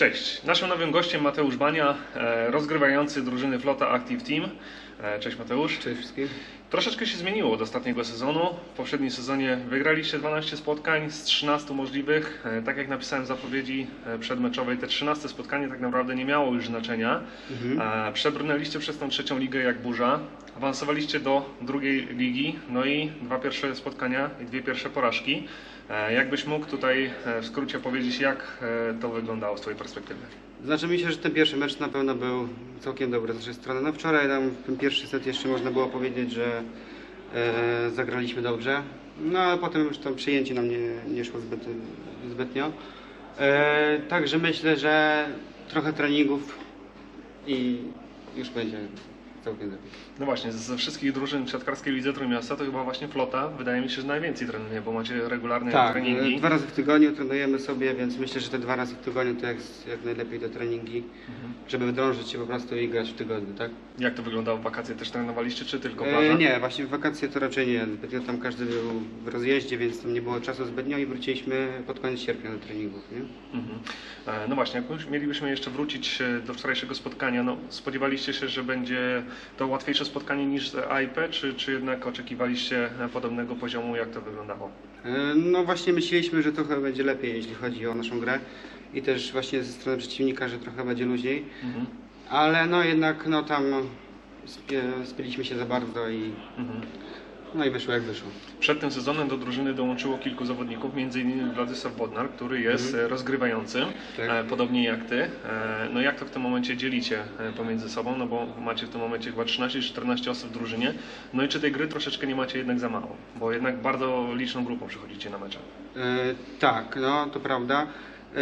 Cześć, naszym nowym gościem Mateusz Bania, e, rozgrywający drużyny Flota Active Team. E, Cześć Mateusz. Cześć wszystkim. Troszeczkę się zmieniło od ostatniego sezonu. W poprzednim sezonie wygraliście 12 spotkań z 13 możliwych. E, Tak jak napisałem w zapowiedzi przedmeczowej, te 13 spotkanie tak naprawdę nie miało już znaczenia. E, Przebrnęliście przez tą trzecią ligę jak burza. Awansowaliście do drugiej ligi, no i dwa pierwsze spotkania i dwie pierwsze porażki. Jakbyś mógł tutaj w skrócie powiedzieć, jak to wyglądało z Twojej perspektywy? Znaczy mi się, że ten pierwszy mecz na pewno był całkiem dobry z naszej strony. No wczoraj tam ten pierwszy set jeszcze można było powiedzieć, że e, zagraliśmy dobrze. No ale potem już tam przyjęcie nam nie, nie szło zbyt, zbytnio. E, także myślę, że trochę treningów i już będzie całkiem lepiej. No właśnie, ze wszystkich drużyn siatkarskiej lidze Trójmiasta to chyba właśnie Flota, wydaje mi się, że najwięcej trenuje, bo macie regularne Tak, treningi. e, dwa razy w tygodniu trenujemy sobie, więc myślę, że te dwa razy w tygodniu to jak, jak najlepiej te treningi, Mhm. żeby wydrążyć się po prostu i grać w tygodniu, tak? Jak to wyglądało w wakacje? Też trenowaliście, czy tylko plaża? E, nie, właśnie w wakacje to raczej nie. Zbytnio tam każdy był w rozjeździe, więc tam nie było czasu zbytnio i wróciliśmy pod koniec sierpnia do treningów. Nie? Mhm. E, No właśnie, jak mielibyśmy jeszcze wrócić e, do wczorajszego spotkania, no spodziewaliście się, że będzie to łatwiejsze spotkanie niż AIP, czy, czy jednak oczekiwaliście podobnego poziomu? Jak to wyglądało? E, No właśnie myśleliśmy, że trochę będzie lepiej, jeśli chodzi o naszą grę i też właśnie ze strony przeciwnika, że trochę będzie luźniej, Mhm. ale no jednak no tam spie, spieliśmy się za bardzo i Mhm. No i wyszło jak wyszło. Przed tym sezonem do drużyny dołączyło kilku zawodników, m.in. Władysław Bodnar, który jest e, rozgrywającym, Tak. e, podobnie jak ty. E, No jak to w tym momencie dzielicie pomiędzy sobą, no bo macie w tym momencie chyba 13-14 osób w drużynie, no i czy tej gry troszeczkę nie macie jednak za mało, bo jednak bardzo liczną grupą przychodzicie na mecze. E, tak, no to prawda. E,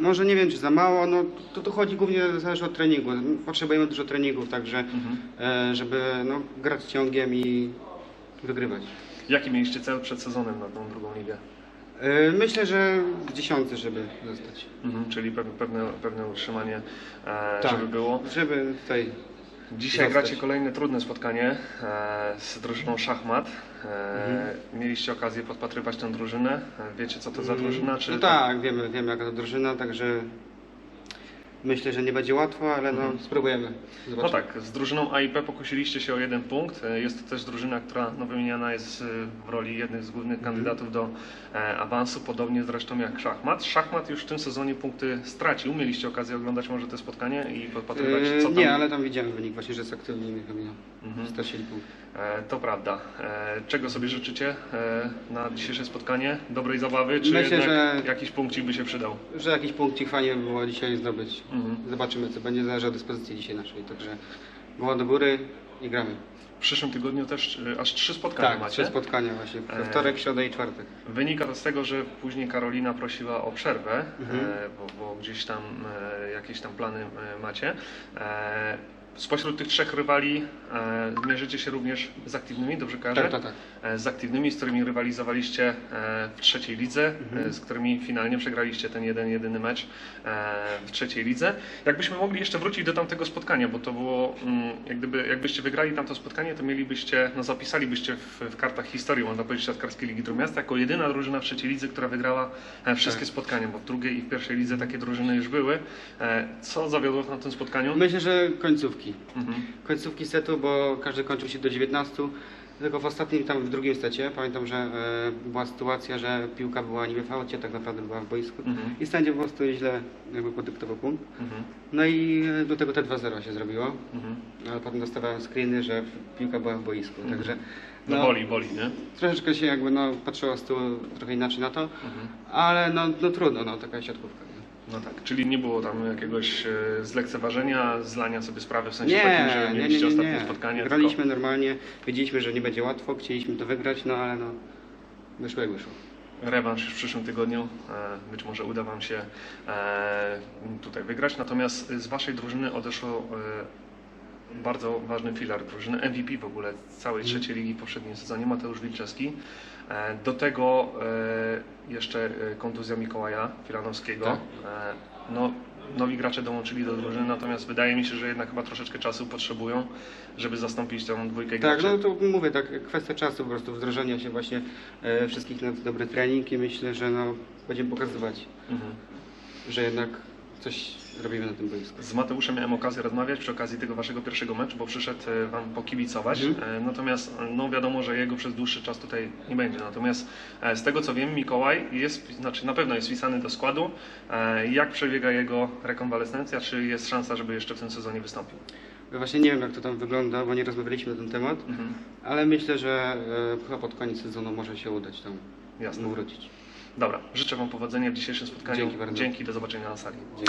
może nie wiem, czy za mało, no to tu chodzi głównie zależy od treningu. Potrzebujemy dużo treningów, także Mhm. e, żeby no, grać ciągiem i wygrywać. Jaki mieliście cel przed sezonem na tą drugą ligę? E, myślę, że dziesiąty, żeby zostać. Mhm, czyli pewne, pewne, pewne utrzymanie, e, Tak. żeby było. Żeby tutaj. Dzisiaj gracie kolejne trudne spotkanie e, z drużyną Szachmat. E, Mieliście okazję podpatrywać tę drużynę. E, Wiecie co to za drużyna? Czy No tak, wiemy, wiemy jaka to drużyna, także myślę, że nie będzie łatwo, ale no spróbujemy. No tak, z drużyną AIP pokusiliście się o jeden punkt. E, Jest to też drużyna, która no, wymieniana jest e, w roli jednych z głównych kandydatów do e, awansu, podobnie zresztą jak Szachmat. Szachmat już w tym sezonie punkty stracił. Mieliście okazję oglądać może te spotkanie i podpatrywać E, co tam... Nie, ale tam widziałem wynik właśnie, że jest aktywny i wymieniał. Mhm. Stracili punkt. E, To prawda. E, Czego sobie życzycie e, na dzisiejsze spotkanie? Dobrej zabawy, czy Myślę, że- jakiś punkcik by się przydał? Że jakiś punkcik fajnie by było dzisiaj zdobyć. Mhm. Zobaczymy, co będzie zależy od dyspozycji dzisiaj naszej. Także głowa do góry i gramy. W przyszłym tygodniu też aż trzy spotkania Tak, macie. trzy spotkania właśnie. We wtorek, środę i czwartek. Wynika to z tego, że później Karolina prosiła o przerwę, Mhm. bo, bo gdzieś tam jakieś tam plany macie. E, Spośród tych trzech rywali e, mierzycie się również z aktywnymi, dobrze kojarzę? Tak, tak, tak. E, Z aktywnymi, z którymi rywalizowaliście e, w trzeciej lidze, Mhm. e, z którymi finalnie przegraliście ten jeden, jedyny mecz e, w trzeciej lidze. Jakbyśmy mogli jeszcze wrócić do tamtego spotkania, bo to było, mm, jak gdyby, jakbyście wygrali tamto spotkanie, to mielibyście, no zapisalibyście w, w kartach historii, można powiedzieć, siatkarskiej Ligi Trójmiasta, jako jedyna drużyna w trzeciej lidze, która wygrała e, wszystkie Tak. spotkania, bo w drugiej i w pierwszej lidze takie drużyny już były. E, Co zawiodło na tym spotkaniu? Myślę, że końcówki. Mhm. Końcówki setu, bo każdy kończył się do 19. Tylko w ostatnim, tam w drugim secie, pamiętam, że e, była sytuacja, że piłka była niby w aucie, tak naprawdę była w boisku. Mhm. I sędzia po prostu źle jakby podyktował punkt. Mhm. No i e, do tego te 2-0 się zrobiło. Mhm. Ale potem dostawałem screeny, że piłka była w boisku. Także No, boli, boli, nie? troszeczkę się jakby no, patrzyło z tyłu trochę inaczej na to, Mhm. ale no, no trudno, no taka siatkówka. Nie? No tak, czyli nie było tam jakiegoś e, zlekceważenia, zlania sobie sprawy w sensie Nie, takim, że nie, nie, mieliście nie, ostatnie nie. spotkanie. Graliśmy normalnie, wiedzieliśmy, że nie będzie łatwo, chcieliśmy to wygrać, no ale no wyszło jak wyszło. Tylko rewanż w przyszłym tygodniu. E, Być może uda Wam się e, tutaj wygrać. Natomiast z Waszej drużyny odeszło bardzo ważny filar drużyny, MVP w ogóle całej Mhm. trzeciej ligi w poprzednim sezonie, Mateusz Wilczewski. E, Do tego e, jeszcze e, kontuzja Mikołaja Filanowskiego. Tak. No, nowi gracze dołączyli do drużyny, natomiast wydaje mi się, że jednak chyba troszeczkę czasu potrzebują, żeby zastąpić tę dwójkę Tak, graczy. no to mówię, tak, kwestia czasu po prostu wdrożenia się właśnie e, wszystkich na dobry trening i myślę, że no będziemy pokazywać. Mhm. że jednak coś robimy na tym boisku. Z Mateuszem miałem okazję rozmawiać przy okazji tego waszego pierwszego meczu, bo przyszedł e, wam pokibicować. Mhm. E, Natomiast e, no wiadomo, że jego przez dłuższy czas tutaj nie będzie. Natomiast z tego co wiem, Mikołaj jest, znaczy na pewno jest wpisany do składu. Jak przebiega jego rekonwalescencja? Czy jest szansa, żeby jeszcze w tym sezonie wystąpił? Właśnie nie wiem jak to tam wygląda, bo nie rozmawialiśmy na ten temat, Mhm. ale myślę, że chyba pod koniec sezonu może się udać tam Jasne. wrócić. Dobra, życzę wam powodzenia w dzisiejszym spotkaniu. Dzięki bardzo. Dzięki, do zobaczenia na sali. Dzięki.